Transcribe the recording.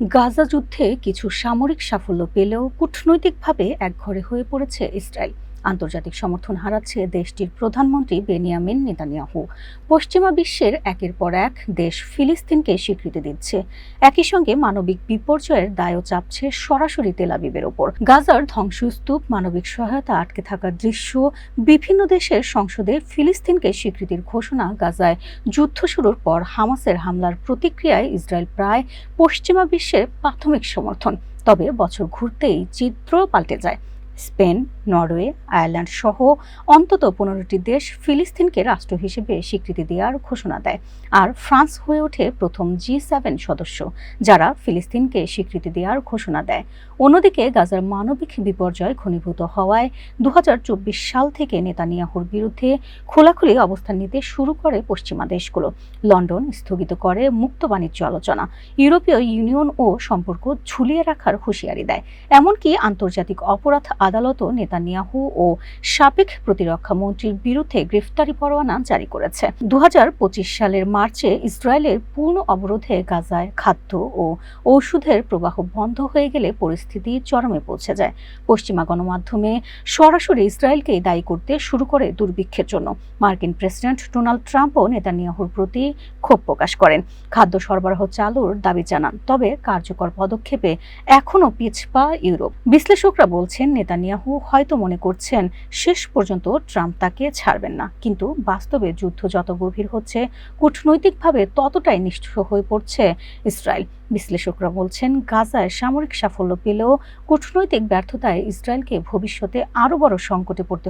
গাজা যুদ্ধে কিছু সামরিক সাফল্য পেলেও কূটনৈতিকভাবে একঘরে হয়ে পড়েছে ইসরায়েল। আন্তর্জাতিক সমর্থন হারাচ্ছে দেশটির প্রধানমন্ত্রী বেনিয়ামিন নেতানিয়াহু। পশ্চিমা বিশ্বের একের পর এক দেশ ফিলিস্তিনকে স্বীকৃতি দিচ্ছে। একই সঙ্গে মানবিক বিপর্যয়ের দায়ও চাপছে সরাসরি তেলাবিবের ওপর। গাজার ধ্বংসস্তূপ মানবিক সহায়তা আটকে থাকার দৃশ্য বিভিন্ন দেশের সংসদে ফিলিস্তিনকে স্বীকৃতির ঘোষণা গাজায়। যুদ্ধ শুরুর পর হামাসের হামলার প্রতিক্রিয়ায় ইসরায়েল প্রায় পশ্চিমা বিশ্বের প্রাথমিক সমর্থন। তবে বছর ঘুরতেই চিত্র পাল্টে যায়। স্পেন, নরওয়ে, আয়ারল্যান্ড সহ অন্তত পনেরোটি দেশ ফিলিস্তিনকে রাষ্ট্র হিসেবে স্বীকৃতি দেওয়ার ঘোষণা দেয়। আর ফ্রান্স হয়ে ওঠে প্রথম জি সেভেন সদস্য, যারা ফিলিস্তিনকে স্বীকৃতি দেওয়ার ঘোষণা দেয়। অন্যদিকে গাজার মানবিক বিপর্যয় ঘনীভূত হওয়ায় দু হাজার চব্বিশ সাল থেকে নেতানিয়াহুর বিরুদ্ধে খোলাখুলি অবস্থান নিতে শুরু করে পশ্চিমা দেশগুলো। লন্ডন স্থগিত করে মুক্ত বাণিজ্য আলোচনা, ইউরোপীয় ইউনিয়ন ও সম্পর্ক ঝুলিয়ে রাখার হুঁশিয়ারি দেয়। এমনকি আন্তর্জাতিক অপরাধ আদালতও নেতানিয়াহু ও সাবেক প্রতিরক্ষা মন্ত্রীর বিরুদ্ধে গ্রেফতারি পরোয়ানা জারি করেছে। দু সালের মার্চে ইসরায়েলের পূর্ণ অবরোধে গাজায় খাদ্য ও ঔষধের প্রবাহ বন্ধ হয়ে গেলে পরিস্থিতি চরমে পৌঁছে যায়। পশ্চিমা গণমাধ্যমে সরাসরি ইসরায়েলকেই দায়ী করতে শুরু করে দুর্ভিক্ষের জন্য। মার্কিন প্রেসিডেন্ট ডোনাল্ড ট্রাম্পও নেতানিয়াহুর প্রতি ক্ষোভ প্রকাশ করেন। খাদ্য সরবরাহ চালুর দাবি জানান, তবে কার্যকর পদক্ষেপে এখনও পিছপা ইউরোপ। বিশ্লেষকরা বলছেন নেতানিয়াহু হয়তো মনে করছেন শেষ পর্যন্ত ট্রাম্প তাকে ছাড়বেন না। কিন্তু বাস্তবে যুদ্ধ যত গভীর হচ্ছে, কূটনৈতিকভাবে ততটাই নিষ্ঠুর হয়ে পড়ছে ইসরায়েল। বিশ্লেষকরা বলছেন, গাজায় সামরিক সাফল্য পেলেও কূটনৈতিক ব্যর্থতায় ইসরায়েলকে ভবিষ্যতে আরও বড় সংকটে পড়তে